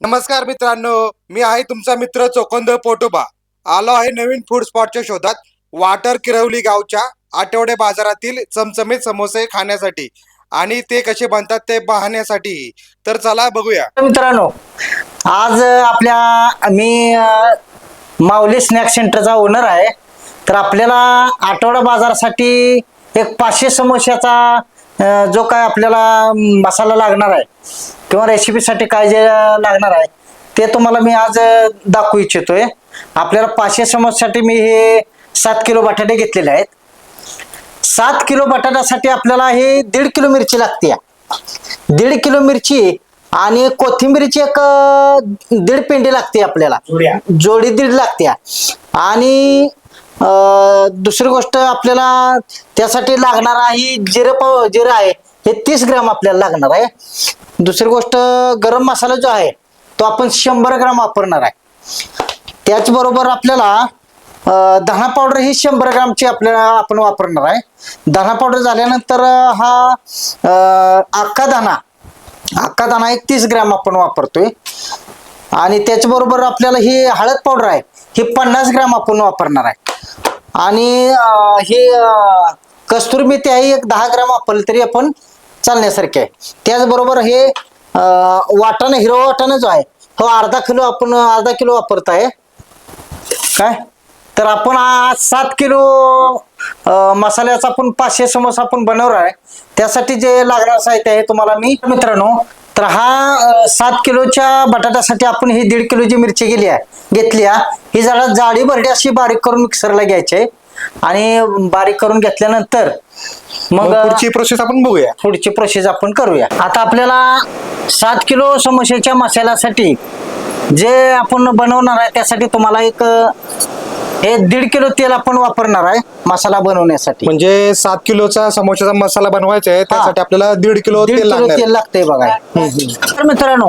नमस्कार मित्रांनो मी आहे तुमचा मित्र चोकंद पोटोबा. आलो आहे नवीन फूड स्पॉटच्या शोधात वाटर किरवली गावच्या आठवडे बाजारातील चमचमीत समोसे खाण्यासाठी. आणि ते कसे बनतात ते पाहण्यासाठी. तर चला बघूया. मित्रांनो आज आपल्या मी अ, माऊली स्नॅक सेंटरचा ओनर आहे. तर आपल्याला आठवडा बाजारासाठी एक पाचशे समोश्याचा अ, जो काय आपल्याला मसाला लागणार आहे किंवा रेसिपीसाठी काय जे लागणार आहे ते तुम्हाला मी आज अ, दाखवू इच्छितोय. आपल्याला पाचशे समोस्यासाठी मी हे सात किलो बटाटे घेतलेले आहेत. सात किलो बटाट्यासाठी आपल्याला हे दीड किलो मिरची लागते दीड किलो मिरची आणि कोथिंबीरची एक अं, दीड पेंडी लागते आपल्याला. जोडी दीड लागते आणि अं, दुसरी गोष्ट आपल्याला त्यासाठी लागणार आहे जिरं पाव जिरं आहे हे तीस ग्रॅम आपल्याला लागणार आहे. दुसरी गोष्ट गरम मसाला जो आहे तो आपण शंभर ग्राम वापरणार आहे. त्याचबरोबर आपल्याला अं, पावडर ही शंभर ग्रामची आपल्याला आपण वापरणार आहे. धना पावडर झाल्यानंतर अं, हा अं, अख्खा दाणा अख्खा दाणा एक तीस ग्राम आपण वापरतोय. आणि त्याचबरोबर आपल्याला ही हळद पावडर आहे हे पन्नास ग्राम आपण वापरणार आहे. आणि हे ही कस्तुरी मेथी आहे एक दहा ग्राम वापरलं तरी आपण चालण्यासारखे आहे. त्याचबरोबर हे वाटाणा हिरवा वाटाणा जो आहे हो अर्धा किलो आपण अर्धा किलो वापरत आहे काय? तर आपण आज सात किलो मसाल्याचा आपण पाचशे समोसा आपण बनवणार आहे. त्यासाठी जे लागणार साहित्य आहे तुम्हाला मी मित्रांनो तर हा सात किलोच्या बटाट्यासाठी आपण ही दीड किलोची मिरची गेली आहे घेतली आहे. ही जरा जाडी भरडी अशी बारीक करून मिक्सरला घ्यायची. आहे आणि बारीक करून घेतल्यानंतर मग पुढची प्रोसेस आपण बघूया. पुढची प्रोसेस आपण करूया. आता आपल्याला सात किलो समोश्याच्या मसाल्यासाठी जे आपण बनवणार आहे त्यासाठी तुम्हाला एक हे दीड किलो तेल आपण वापरणार आहे मसाला बनवण्यासाठी. म्हणजे सात किलोचा समोसाचा मसाला बनवायचा आहे त्यासाठी आपल्याला दीड किलो दीड तेल किलो लागणार तेल. लागतंय बघा. तर मित्रांनो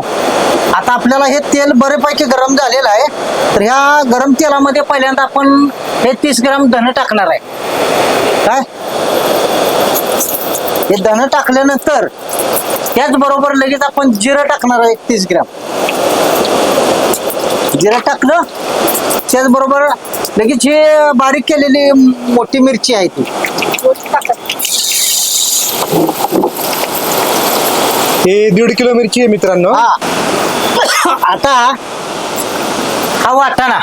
आता आपल्याला हे तेल बरेपैकी गरम झालेलं आहे. तर ह्या गरम तेलामध्ये पहिल्यांदा आपण हे तीस ग्राम धन टाकणार आहे. काय? हे धन टाकल्यानंतर त्याचबरोबर लगेच आपण जिरं टाकणार आहे तीस ग्राम. जिरं टाकलं त्याचबरोबर लगेच हे बारीक केलेली मोठी मिरची आहे ती. हे दीड किलो मिरची आहे मित्रांनो. हा. आता हा वाटाणा.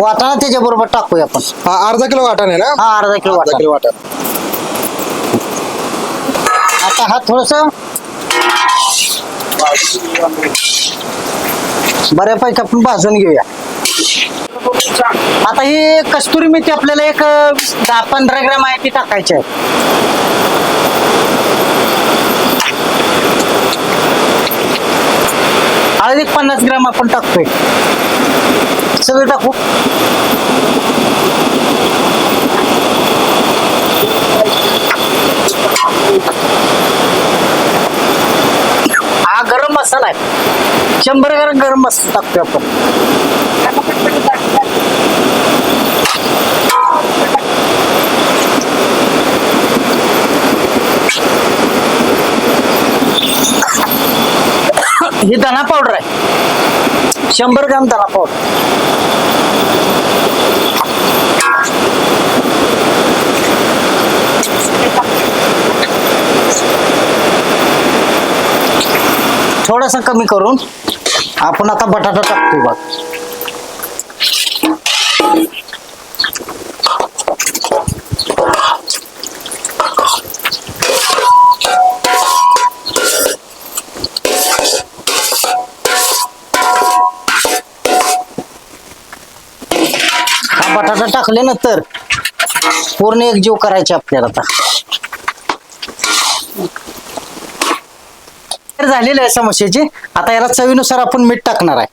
वाटाणा त्याच्या बरोबर टाकूया आपण. हा अर्धा किलो वाटाण आहे ना? हा अर्धा किलो अर्धा वाटाणा. किलो वाटाण. आता हा थोडस बऱ्यापैकी आपण भाजून घेऊया. आता ही कस्तुरी मेथी आपल्याला एक दहा पंधरा ग्राम आहे ती टाकायची आहे. हळद एक पन्नास ग्राम आपण टाकतोय. सगळं टाकू. मसाला आहे शंभर ग्राम गरम मसाला टाकतोय आपण. ही धना पावडर आहे. शंभर ग्राम धना पावडर थोडासा कमी करून आपण आता बटाटा टाकतो बघ. हा बटाटा टाकल्यानंतर पूर्ण एकजीव करायचे आपल्याला आता. झालेली आहे समस्येची. आता याला चवीनुसार आपण मीठ टाकणार आहे.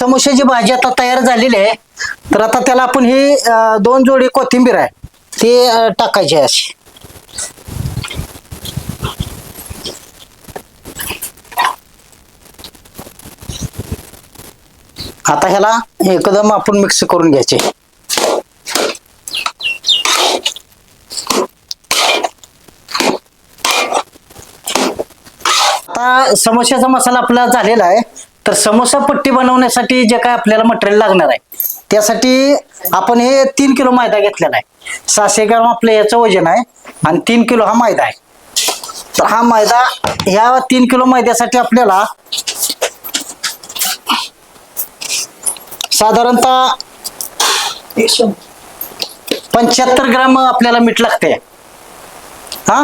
समोश्याची भाजी आता तयार झालेली आहे. तर आता त्याला आपण ही दोन जोडी कोथिंबीर आहे. ती टाकायची आहे अशी. आता ह्याला एकदम आपण मिक्स करून घ्यायचे. आता समोश्याचा मसाला आपला झालेला आहे. तर समोसा पट्टी बनवण्यासाठी जे काय आपल्याला मटेरियल लागणार आहे त्यासाठी आपण हे तीन किलो मैदा घेतलेला आहे. सहाशे ग्राम आपलं याचं वजन आहे आणि तीन किलो हा मैदा आहे. तर हा मैदा ह्या तीन किलो मैद्यासाठी आपल्याला साधारणतः पंच्याहत्तर ग्राम आपल्याला मीठ लागते हा?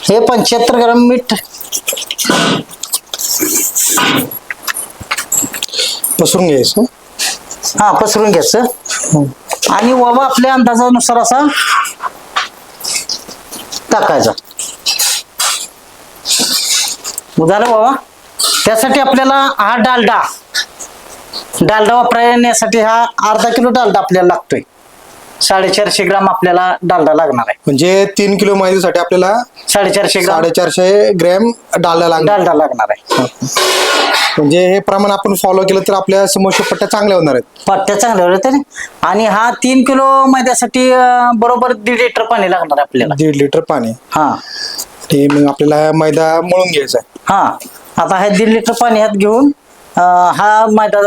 हे पंच्याहत्तर ग्राम मीठ. पसरून घ्यायचं. हा पसरून घ्यायचं. आणि ववा आपल्या अंदाजानुसार असा टाकायचा. झालं बाबा? त्यासाठी आपल्याला हा डालडा डालडा वापरण्यासाठी हा अर्धा किलो डालडा आपल्याला लागतोय. साडेचारशे ग्राम आपल्याला डालडा लागणार आहे. म्हणजे तीन किलो मैद्यासाठी आपल्याला साडेचारशे ग्राम साडेचारशे ग्रॅम डालडा लागणार. डालडा लागणार आहे. म्हणजे हे प्रमाण आपण फॉलो केलं तर आपल्या समोसे पट्ट्या चांगल्या होणार आहेत. पट्ट्या चांगल्या होत्या ना आणि हा तीन किलो मैद्यासाठी अं, बरोबर दीड लिटर पाणी लागणार आहे आपल्याला. दीड लिटर पाणी. हा. ते मग आपल्याला मैदा मळून घ्यायचा आहे. हा. आता हे दीड लिटर पाणी ह्यात घेऊन अं, हा मैदा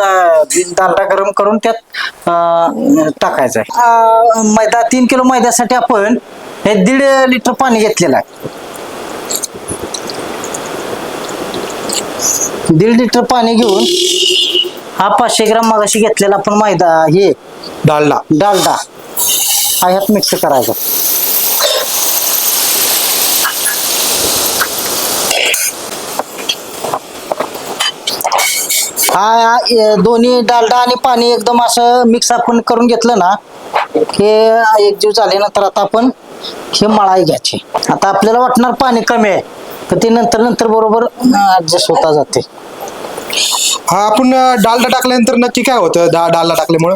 डालडा गरम करून त्यात अं, टाकायचा आहे. अं, मैदा तीन किलो मैद्यासाठी आपण हे दीड लिटर पाणी घेतलेलं आहे. दीड लिटर पाणी घेऊन हा पाचशे ग्राम मगाशी घेतलेला आपण मैदा हे डालडा. डालडा. हा ह्यात मिक्स करायचा. हा ए, दोन्ही डालडा आणि पाणी एकदम असं मिक्स आपण करून घेतलं ना हे एकजीव झाल्यानंतर आता आपण हे मळाई घ्यायची. आता आपल्याला वाटणार पाणी कमी आहे तर ते नंतर नंतर बरोबर ऍडजस्ट होता जाते. हा आपण डालडा टाकल्यानंतर नक्की काय होतं डा डालडा टाकल्यामुळं?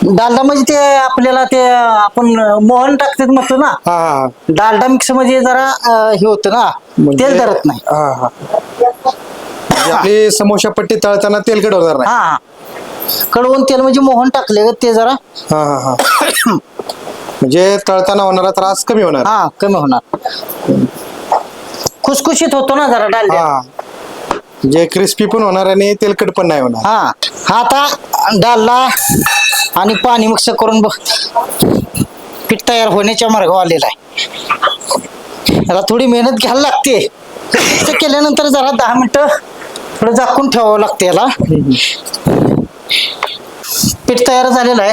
डालडा म्हणजे ते आपल्याला ते आपण मोहन टाकतात म्हणतो ना. हा हा. डालडा मिक्स म्हणजे जरा अं, हे होतं ना म्हणजे- तेल धरत नाही. हा हा. म्हणजे आपली समोसा पट्टी तळताना तेलकट होणार नाही. हा कडवून तेल म्हणजे मोहन टाकले ग ते जरा. हा हा हा. म्हणजे तळताना होणारा त्रास कमी होणार. हा कमी होणार. खुसखुशीत होतो ना जरा हा. म्हणजे क्रिस्पी पण होणार आणि तेलकट पण नाही होणार. हा. हा आता डालला आणि पाणी मिक्स करून बघ. पीठ तयार होण्याच्या मार्गावर आलेला आहे. याला थोडी मेहनत घ्यायला लागते. ते केल्यानंतर जरा दहा मिनटं थोडं झाकून ठेवावं लागते याला. पीठ तयार झालेलं आहे.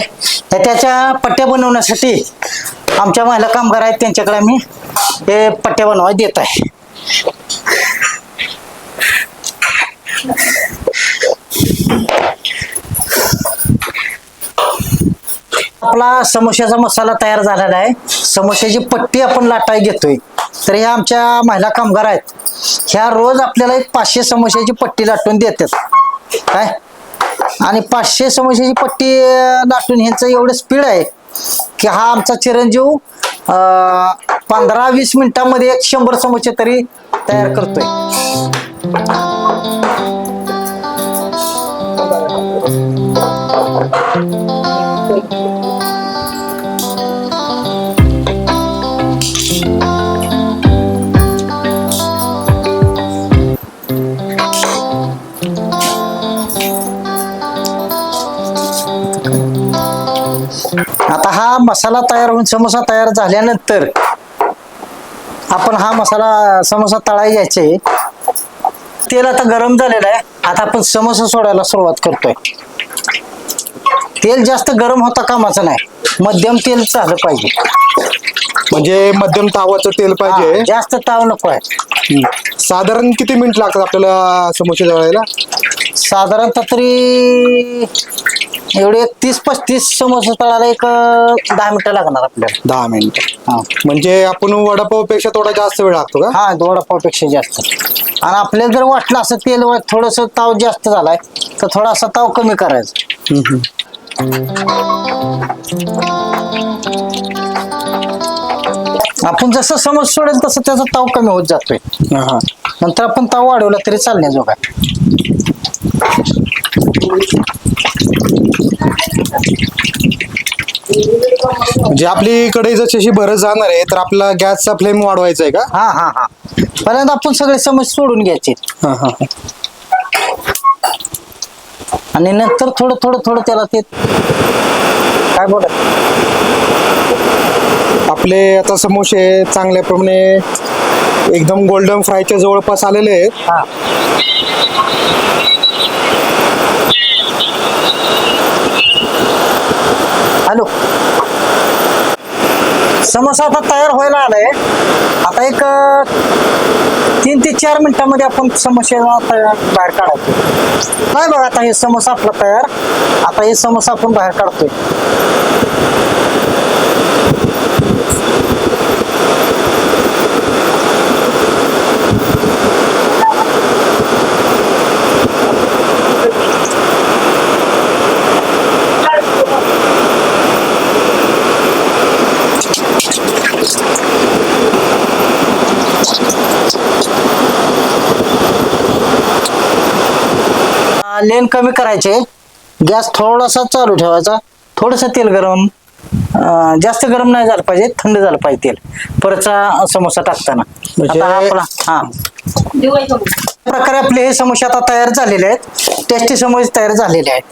तर त्याच्या पट्ट्या बनवण्यासाठी आमच्या महिला कामगार आहेत त्यांच्याकडे आम्ही हे पट्ट्या बनवाय देत आहे. आपला समोश्याचा मसाला तयार झालेला आहे. समोश्याची पट्टी आपण लाटाय घेतोय. तर ह्या आमच्या महिला कामगार आहेत. ह्या रोज आपल्याला एक पाचशे समोश्याची पट्टी लाटून देतात. काय? आणि पाचशे समोश्याची पट्टी लाटून ह्यांचं एवढं स्पीड आहे की हा आमचा चिरंजीव पंधरा वीस मिनिटांमध्ये एक शंभर समोसे तरी तयार करतोय. आता हा मसाला तयार होऊन समोसा तयार झाल्यानंतर आपण हा मसाला समोसा तळाय घ्यायचे. तेल आता गरम झालेलं आहे. आता आपण समोसा सोडायला सुरुवात करतोय. तेल जास्त गरम होता कामाचं नाही. मध्यम तेल झालं पाहिजे. म्हणजे मध्यम तावाचं तेल हा, पाहिजे जास्त ताव नको आहे. साधारण किती मिनिट लागतात आपल्याला समोसे जळायला? साधारणतः तरी एवढे एक तीस पस्तीस समोसा तळायला एक अं, दहा मिनिटं लागणार आपल्याला. दहा मिनिट. हा. म्हणजे आपण वडापावपेक्षा थोडा जास्त वेळ लागतो का? हा वडापावपेक्षा जास्त. आणि आपल्याला जर वाटलं असं तेल थोडस ताव जास्त झालाय तर थोडासा ताव कमी करायचा. आपण जसं समज सोडेल तसं त्याचा ताव कमी होत जातोय. हा, हा. नंतर आपण ताव वाढवला तरी चालण्याजोगा म्हणजे आपली कढई जशी अशी भरत जाणार आहे तर आपला गॅसचा फ्लेम वाढवायचा आहे का? हा हा हा. पहिल्यांदा आपण सगळे समज सोडून घ्यायचे. हा हा हा. आणि नंतर थोडं थोडं थोडं त्याला ते काय बोलत आपले आता समोसे चांगल्याप्रमाणे एकदम गोल्डन फ्रायच्या जवळपास आलेले आहेत. हा. हॅलो. समोसा आता तयार व्हायला आलाय. आता एक तीन ते चार मिनिटांमध्ये आपण समोसे तयार बाहेर काढायचो. काय बघा आता हे समोसा आपला तयार. आता हे समोसा आपण बाहेर काढतोय. लेन कमी करायचे. गॅस थोडासा चालू ठेवायचा. थोडंसं तेल गरम अं, जास्त गरम नाही झालं पाहिजे थंड झालं पाहिजे तेल. परतचा समोसा टाकताना. म्हणजे- आता हा आपला हा. प्रकारे आपले हे समोसे आता तयार झालेले आहेत. टेस्टी समोसे तयार झालेले आहेत.